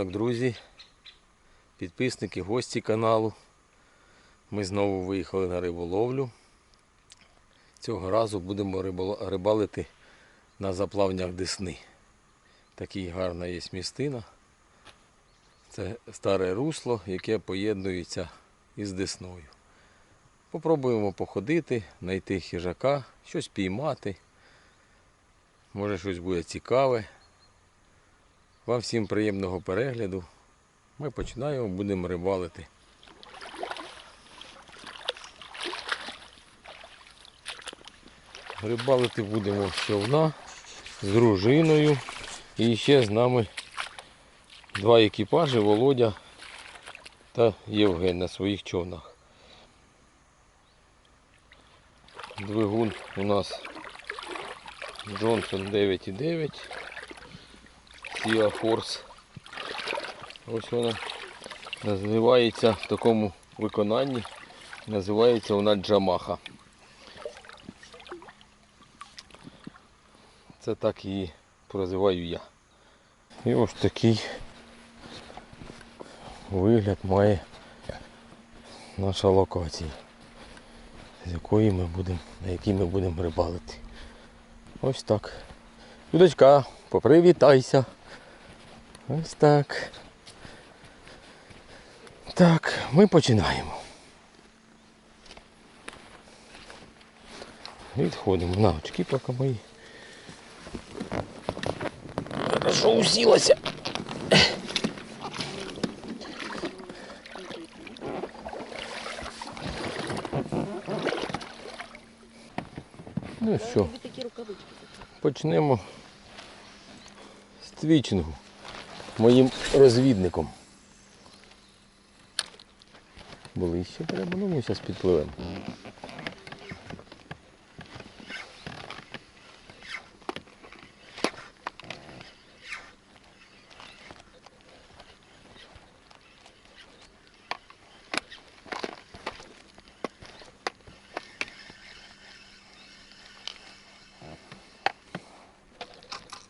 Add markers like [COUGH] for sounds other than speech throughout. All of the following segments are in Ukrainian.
Ранок, друзі, підписники, гості каналу. Ми знову виїхали на риболовлю. Цього разу будемо рибалити на заплавнях Десни. Такий гарна є містина. Це старе русло, яке поєднується із Десною. Попробуємо походити, знайти хижака, щось піймати. Може щось буде цікаве. Вам всім приємного перегляду. Ми починаємо, будемо рибалити. Рибалити будемо з човна з дружиною. І ще з нами два екіпажі Володя та Євген на своїх човнах. Двигун у нас Джонсон 9,9. Kia Force. Ось вона називається в такому виконанні. Називається вона Джамаха. Це так її прозиваю я. І ось такий вигляд має наша локація, з якої ми будемо, на якій ми будемо рибалити. Ось так. Людочка, попривітайся. Ось так. Так, ми починаємо. Відходимо на очки поки мої. Хорошо усілася. Ну що, почнемо з твічингу моїм розвідником. Ближче треба, ну ми зараз підпливемо.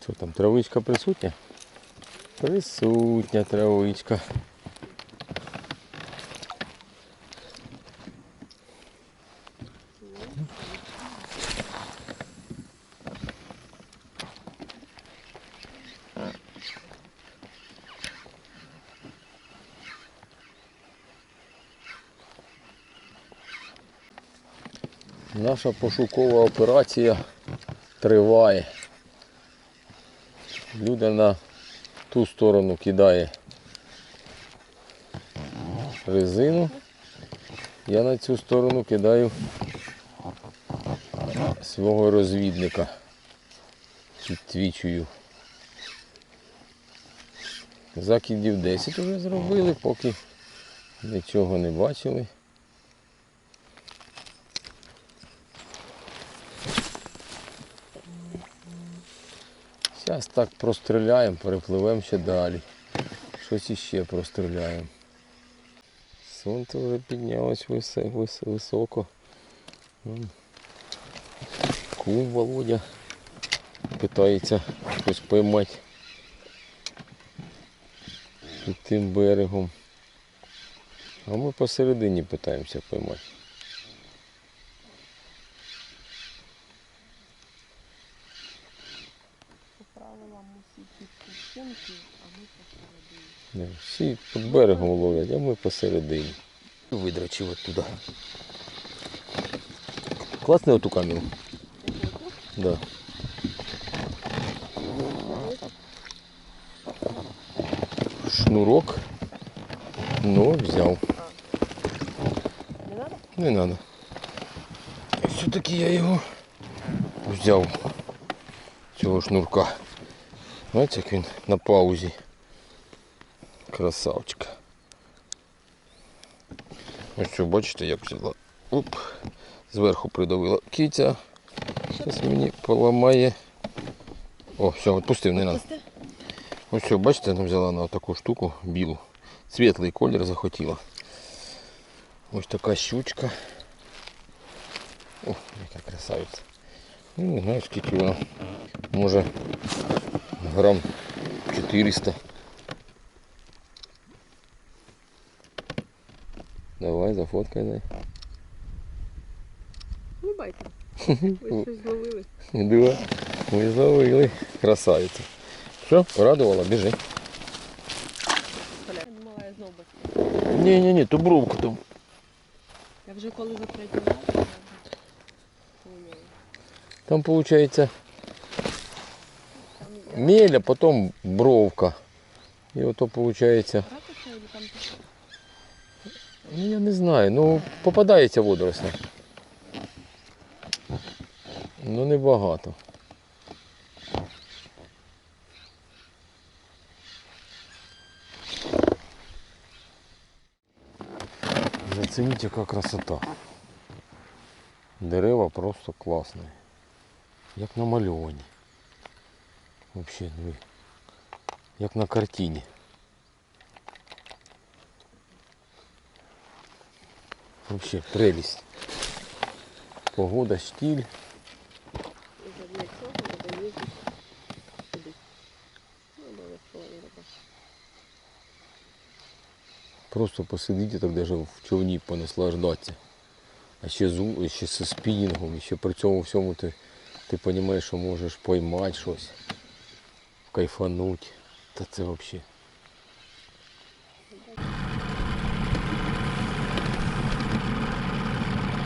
Що там, травичка присутня? Присутня травичка. Наша пошукова операція триває. Люда на ту сторону кидає резину. Я на цю сторону кидаю свого розвідника. Підтвічую. Закидів 10 вже зробили, поки нічого не бачили. Зараз так простріляємо, перепливемо ще далі. Щось іще простріляємо. Сонце вже піднялось вис- вис- високо. Кум Володя питається щось поймати під тим берегом. А ми посередині питаємося поймати. По правилам усі а ми посередині. Всі під берегом ловлять, а ми посередині. Видрачив оттуда. Класний оту камінь. Да. Шнурок. Ну, взяв. Не надо? Не надо. Все-таки я його взяв. Цього шнурка. Знаєте, як він на паузі. Красавчик. Ось що, бачите, як взяла. Оп. Зверху придавила киця. Зараз мені поламає. О, все, відпустив, не надо. Ось що, бачите, вона взяла на таку штуку білу. Світлий колір захотіла. Ось така щучка. О, яка красавиця. Ну, не знаю, скільки вона. Може грамм 400. Давай, зафоткай дай. Ну байте. [LAUGHS] Ви щось зловили. Дива, ми зловили. Красавиця. Все, порадувала, біжи. Ні-ні ні, ту бровку там. Я вже коли затратила. Там получается Там я мель, а потім бровка. Гратися или там таке? ну я не знаю, ну попадається водоросля. Ну небагато. Зацініть, яка красота. Дерева просто класні. Як намальовані. Взагалі, ну, як на картині. Вообще прелесть. Погода така. Просто посидіти так даже в човні понаслаждатися. А ще з, у- ще зі спінінгом, ще при цьому всьому ти, ти розумієш, що можеш поймати щось, кайфануть. Та це взагалі.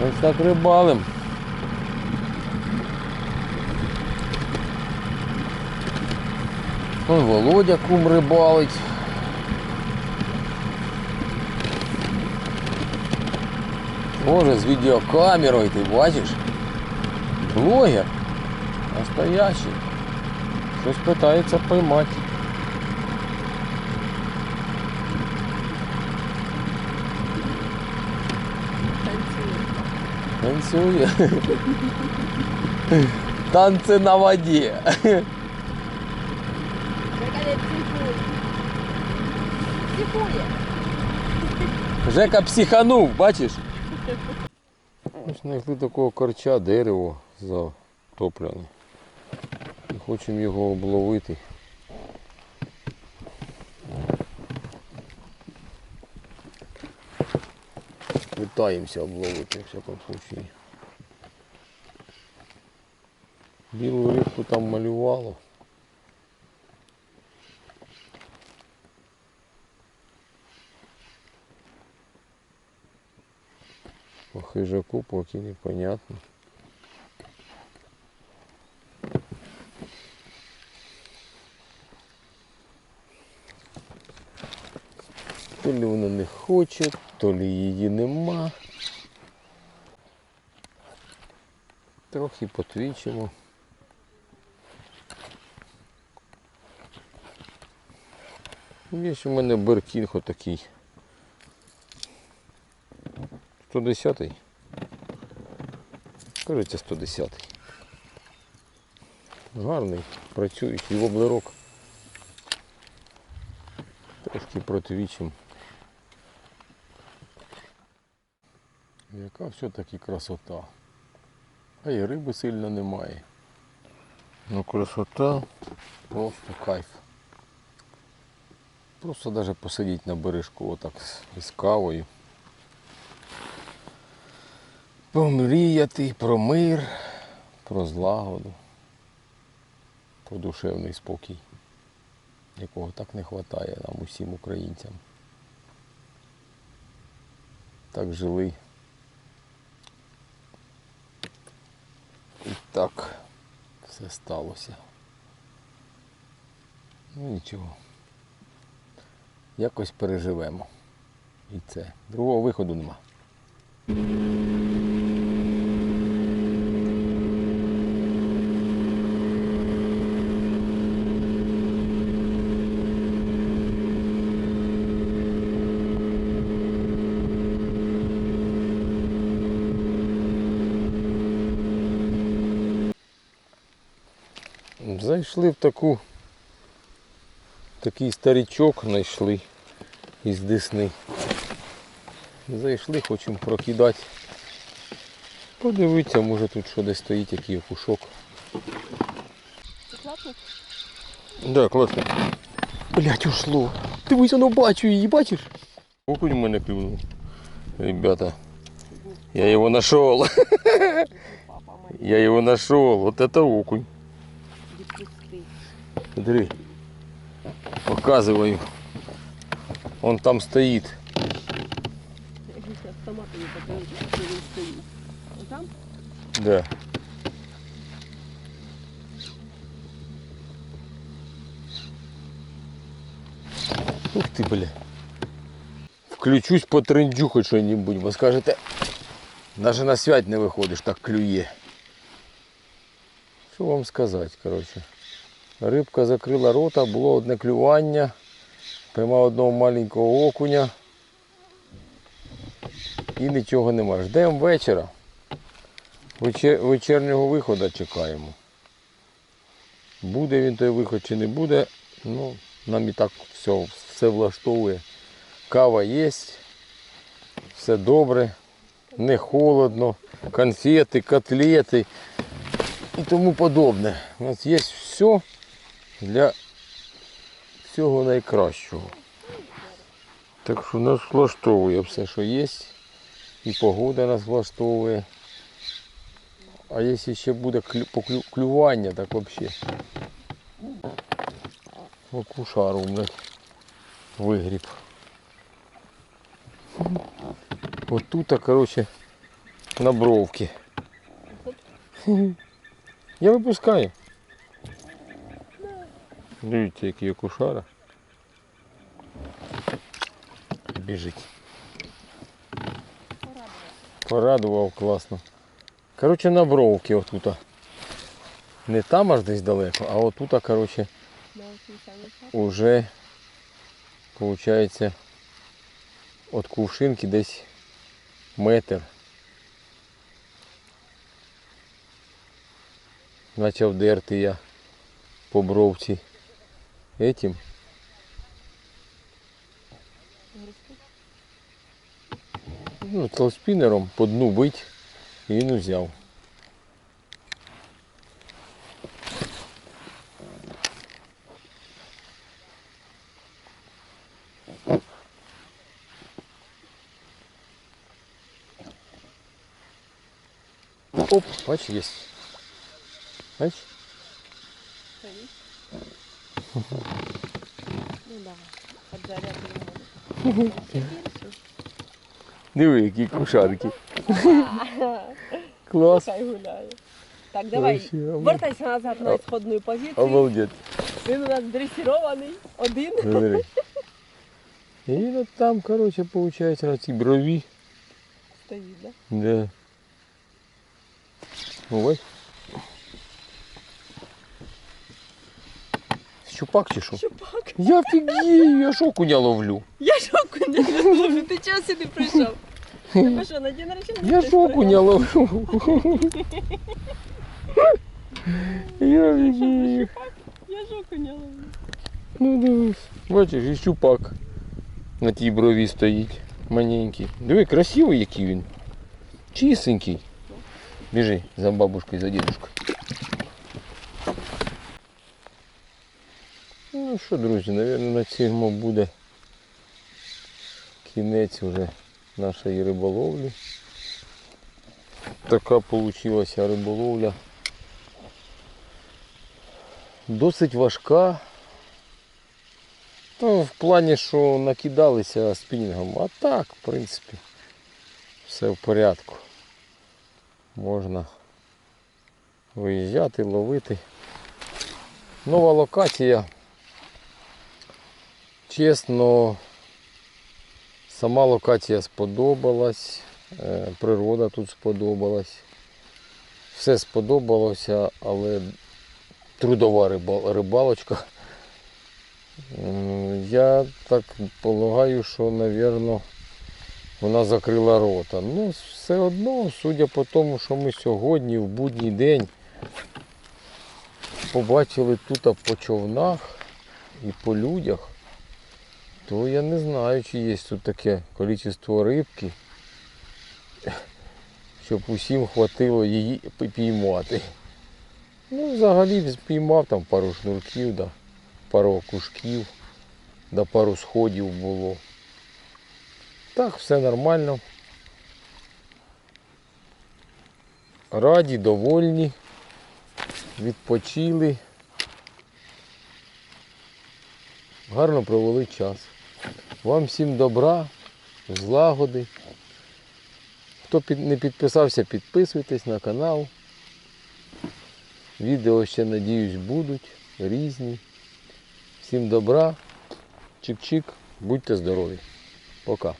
Ось так рибалим. Вон Володя кум рибалить. Боже, з відеокамерою, ти бачиш? Блогер. Настоящий. Щось питається поймати. Танцює. Танці на воді. Психує. Психує. Жека психанув, бачиш? Ось знайшли такого корча, дерево затоплене. Хочемо його обловити. Питаємося обловити, в всякому случаї. Білу рибку там малювало. По хижаку поки непонятно. То ли вона не хоче, то ли її нема. Трохи потвічимо. Є у мене беркінг отакий. 110-й. Кажеться 110-й. Гарний, працюючий воблерок. Трошки противічим. Все-таки красота. А і риби сильно немає. Ну красота просто кайф. Просто навіть посидіти на бережку отак з кавою. Помріяти про мир, про злагоду, про душевний спокій, якого так не вистачає нам усім українцям. Так жили. І так все сталося. Ну нічого. Якось переживемо. І це. Другого виходу нема. Зайшли в таку такий старичок знайшли із Десни. Зайшли, хочемо прокидати. Подивитися, може тут що десь стоїть, який окушок. Це класно? Да, класно. Блять, ушло. Дивись, воно бачу її, бачиш? Окунь у мене клюнув. Ребята, я его нашел. [LAUGHS] Я его нашел. Вот это окунь. відпусти. Смотри. Показываю. Он там стоит. Автомат не покажу, де він стоїть. Отам? Да. Ух ты, бля. Включусь потрендю хоть что-нибудь, бо скажете, даже на связь не виходиш, так клює. Що вам сказати, коротше. Рибка закрила рота, було одне клювання. Поймав одного маленького окуня. І нічого нема. Ждемо вечора. Вечер... Вечірнього виходу чекаємо. Буде він той виход чи не буде, ну, нам і так все, все влаштовує. Кава є, все добре, не холодно, конфети, котлети і тому подобне. У нас є все для всього найкращого. Так що нас влаштовує все, що є. І погода нас влаштовує. А якщо ще буде клю- поклю- клювання, так взагалі. Окушару, блядь, вигріб. От тут, коротше, на бровки. Я випускаю. Дивіться, який окушара. Біжить. Порадував класно. Коротше, на бровки отут. Не там аж десь далеко, а отут, коротше, уже получается от кувшинки десь метр. Почав дерти я по бровці этим. Ну, телспінером по дну бить і він узяв. Оп, бач, є. Бач? Стоїть. Ну да, поджаряти не можна. Диви, які кушарки. Клас. Хай гуляє. Так, давай, Вообще, обал- вертайся назад на ісходну позицію. Обалдеть. Він у нас дресирований, один. Смотри. І [LAUGHS] от там, короче, получается на цій брові. Стоїть, да? Да. Ой. Щупак чи що? Чупак. Я фігію, я ж окуня ловлю. Я ж окуня ловлю, ти чого сюди прийшов? Тебе що, [LAUGHS] на день рождения? Я ж окуня ловлю. [LAUGHS] Я фігію. Я ж окуня ловлю. Ну дивись. Бачиш, і щупак на тій брові стоїть. Маленький. Диви, красивий який він. Чистенький. Біжи за бабушкою, за дідушкою. Ну що, друзі, мабуть, на цьому буде кінець уже нашої риболовлі. Така получилася риболовля. Досить важка. Ну, в плані, що накидалися спінінгом. А так, в принципі, все в порядку. Можна виїжджати, ловити. Нова локація. Чесно, сама локація сподобалась, е, природа тут сподобалась. Все сподобалося, але трудова рибалочка. Я так полагаю, що, напевно, вона закрила рота. Ну, все одно, судя по тому, що ми сьогодні, в будній день, побачили тут по човнах і по людях, то я не знаю, чи є тут таке кількість рибки, щоб усім хватило її піймати. Ну, взагалі піймав там пару шнурків, да, пару кушків, да пару сходів було. Так, все нормально. Раді, довольні, відпочили. Гарно провели час. Вам всім добра, злагоди. Хто не підписався, підписуйтесь на канал. Відео ще, надіюсь, будуть різні. Всім добра, чик-чик, будьте здорові. Пока.